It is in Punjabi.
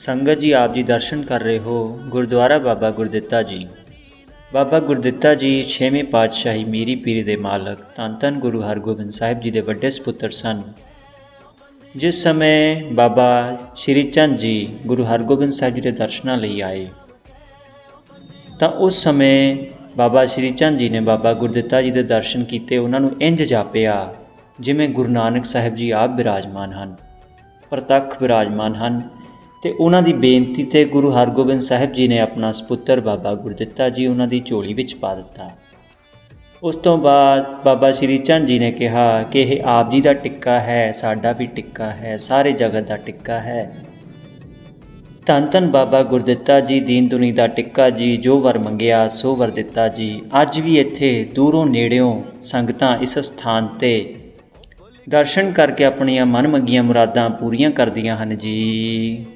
ਸੰਗਤ ਜੀ ਆਪ ਜੀ ਦਰਸ਼ਨ ਕਰ ਰਹੇ ਹੋ ਗੁਰਦੁਆਰਾ ਬਾਬਾ ਗੁਰਦਿੱਤਾ ਜੀ। ਬਾਬਾ ਗੁਰਦਿੱਤਾ ਜੀ 6ਵੇਂ ਪਾਤਸ਼ਾਹੀ ਮੀਰੀ ਪੀਰੀ ਦੇ ਮਾਲਕ ਧੰਨ ਧੰਨ ਗੁਰੂ ਹਰਗੋਬਿੰਦ ਸਾਹਿਬ ਜੀ ਦੇ ਵੱਡੇ ਸੁਪੁੱਤਰ ਸਨ। ਜਿਸ ਸਮੇਂ ਬਾਬਾ ਸ਼੍ਰੀ ਚੰਦ ਜੀ ਗੁਰੂ ਹਰਗੋਬਿੰਦ ਸਾਹਿਬ ਜੀ ਦੇ ਦਰਸ਼ਨਾਂ ਲਈ ਆਏ, ਤਾਂ ਉਸ ਸਮੇਂ ਬਾਬਾ ਸ਼੍ਰੀ ਚੰਦ ਜੀ ਨੇ ਬਾਬਾ ਗੁਰਦਿੱਤਾ ਜੀ ਦੇ ਦਰਸ਼ਨ ਕੀਤੇ, ਉਹਨਾਂ ਨੂੰ ਇੰਜ ਜਾਪਿਆ, ਜਿਵੇਂ ਗੁਰੂ ਨਾਨਕ ਸਾਹਿਬ ਜੀ ਆਪ ਬਿਰਾਜਮਾਨ ਹਨ, ਪ੍ਰਤੱਖ ਬਿਰਾਜਮਾਨ ਹਨ ਤੇ ਉਹਨਾਂ ਦੀ ਬੇਨਤੀ ਤੇ ਗੁਰੂ ਹਰਗੋਬਿੰਦ ਸਾਹਿਬ ਜੀ ਨੇ ਆਪਣਾ ਸਪੁੱਤਰ ਬਾਬਾ ਗੁਰਦਿੱਤਾ ਜੀ ਉਹਨਾਂ ਦੀ ਝੋਲੀ ਵਿੱਚ ਪਾ ਦਿੱਤਾ। ਉਸ ਤੋਂ ਬਾਅਦ ਬਾਬਾ ਸ਼੍ਰੀ ਚੰਦ ਜੀ ਨੇ ਕਿਹਾ ਕਿ ਇਹ ਆਪ ਜੀ ਦਾ ਟਿੱਕਾ ਹੈ, ਸਾਡਾ ਵੀ ਟਿੱਕਾ ਹੈ, ਸਾਰੇ ਜਗਤ ਦਾ ਟਿੱਕਾ ਹੈ। ਧੰਨ ਧੰਨ ਬਾਬਾ ਗੁਰਦਿੱਤਾ ਜੀ, ਦੀਨ ਦੁਨੀ ਦਾ ਟਿੱਕਾ ਜੀ, ਜੋ ਵਰ ਮੰਗਿਆ, ਸੋ ਵਰ ਦਿੱਤਾ ਜੀ। ਅੱਜ ਵੀ ਇੱਥੇ ਦੂਰੋਂ ਨੇੜਿਓਂ ਸੰਗਤਾਂ ਇਸ ਸਥਾਨ ਤੇ ਦਰਸ਼ਨ ਕਰਕੇ ਆਪਣੀਆਂ ਮਨ ਮੰਗੀਆਂ ਮੁਰਾਦਾਂ ਪੂਰੀਆਂ ਕਰਦੀਆਂ ਹਨ ਜੀ।